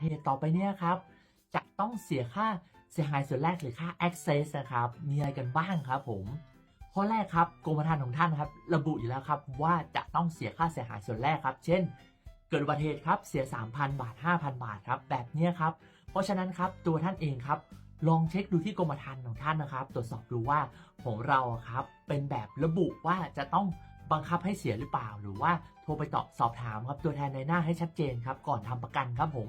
เหตุต่อไปเนี่ยครับ จะต้องเสียค่าเสียหายส่วนแรกหรือค่า access นะครับ มีอะไรกันบ้างครับผม ข้อแรกครับกรมธรรม์ของท่านครับระบุอยู่แล้วครับว่าจะต้องเสียค่าเสียหายส่วนแรกครับ เช่น เกิดอุบัติเหตุครับเสีย 3,000 บาท 5,000 บาทครับแบบเนี้ยครับ เพราะฉะนั้นครับตัวท่านเองครับลองเช็คดูที่กรมธรรม์ของท่านนะครับ ตรวจสอบดูว่าของเราครับเป็นแบบระบุว่าจะต้องบังคับให้เสียหรือเปล่า หรือว่าโทรไปตอบสอบถามครับตัวแทนในหน้าให้ชัดเจนครับ ก่อนทำประกันครับผม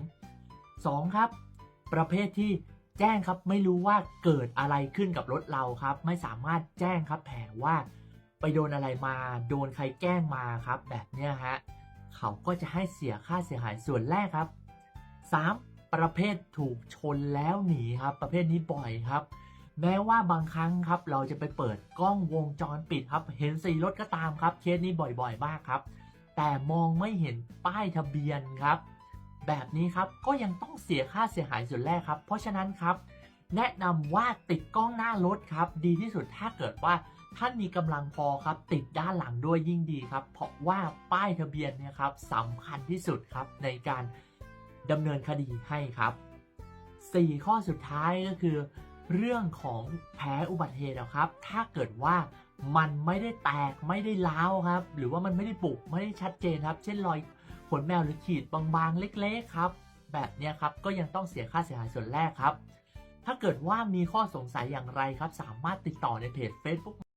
2 ครับ ประเภทที่แจ้งครับไม่รู้ว่าเกิดอะไรขึ้นกับรถเราครับ ไม่สามารถแจ้งครับแผลว่าไปโดนอะไรมา โดนใครแกล้งมาครับ แบบเนี้ยฮะเขาก็จะให้เสียค่าเสียหายส่วนแรกครับ 3. ประเภทถูกชนแล้วหนีครับ ประเภทนี้บ่อยครับ แม้ว่าบางครั้งครับ เราจะไปเปิดกล้องวงจรปิดครับ เห็นสีรถก็ตามครับเคสนี้บ่อยๆมากครับ แต่มองไม่เห็นป้ายทะเบียนครับ แบบนี้ครับก็ยังต้องเสียค่าเสียหายส่วนแรกครับ เพราะฉะนั้นครับ แนะนำว่าติดกล้องหน้ารถครับ ดีที่สุดถ้าเกิดว่าท่านมีกำลังพอครับ ติดด้านหลังด้วยยิ่งดีครับ เพราะว่าป้ายทะเบียนเนี่ยครับสำคัญที่สุดครับในการดำเนินคดีให้ครับ 4 ข้อสุดท้ายก็คือ เรื่องของแผลอุบัติเหตุครับ ถ้าเกิดว่ามันไม่ได้แตกไม่ได้ร้าวครับ หรือว่ามันไม่ได้ปุกไม่ได้ชัดเจนครับ เช่นรอย ขนแมวหรือขีดบางๆ เล็กๆ ครับ แบบนี้ครับก็ยังต้องเสียค่าเสียหายส่วนแรกครับ ถ้าเกิดว่ามีข้อสงสัยอย่างไรครับ สามารถติดต่อในเพจ Facebook